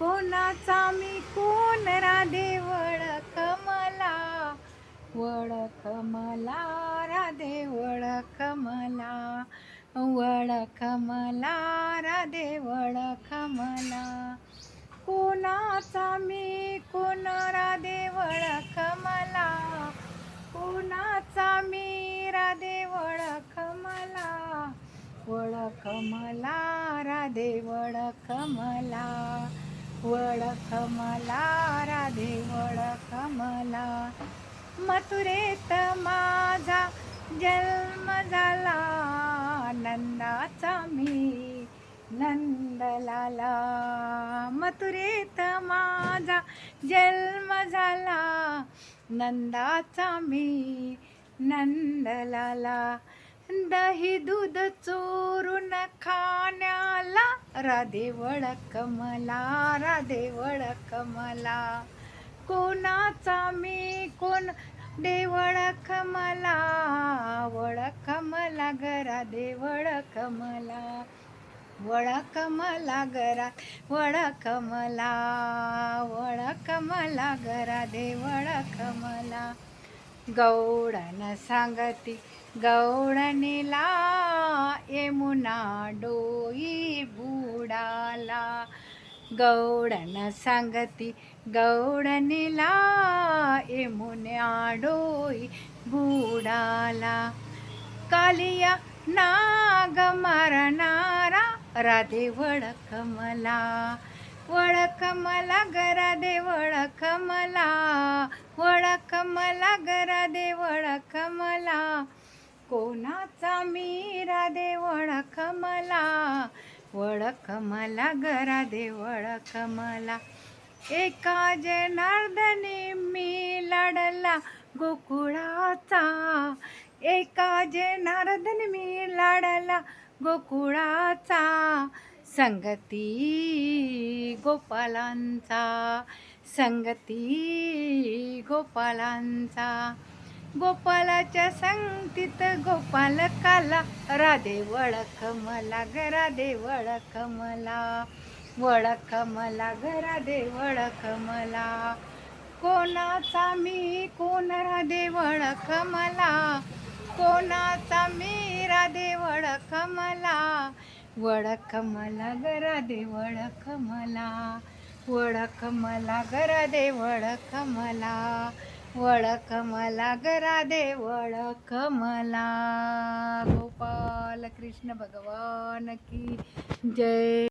कोणाचा? मी कोण राधे? वळख मला. वळख मला. राधे वळख मला. वळख मला. राधे वळख मला. कोणाचा? मी कोण? राधे वळख मला. कोणाचा? मी राधे वळख मला. वळख मला. राधे वळख मला. वड मला राधे वड मला मथुरेत माझा जन्म झाला. नंदाचा मी नंदलाला. मथुरेत माझा जन्म झाला. नंदाचा मी नंदलाला. दही दूध चोरून खाण्याला राधे वळख मला राधे वळख मला कोणाचा मी कोण? दे कमला मला वळख मला देवळ कमला वळ मला गरा मला कमला वळ मला गरा मला कमला. मला गौडन सांगती गौडनीला यमुना डोई भू गौडन सांगती गौडनीला यमुना डोई बुडाला कालिया नाग मारणारा राधे वळख मला. वळख मला गरा दे वळख मला. वळख मला गरा दे वळख मला. कोणाचा मी राधे वळख मला. वळख मला घरा दे वळख मला. एका जनार्दने मी लढला गोकुळाचा. एका जनार्दने मी लढला गोकुळाचा. संगती गोपालांचा संगती गोपालांचा. गोपालाच्या संगतीत गोपाल काला. राधे वळख मला घरा दे वळख मला. वळख मला घरा दे वळख मला. कोणाचा मी कोण राधे वळख मला? कोणाचा मी राधे वळख मला? वळख मला ग दे वळख मला. वळख मला घरा दे वळख मला. वळख मला ग दे वळख मला. गोपाल कृष्ण भगवान की जय.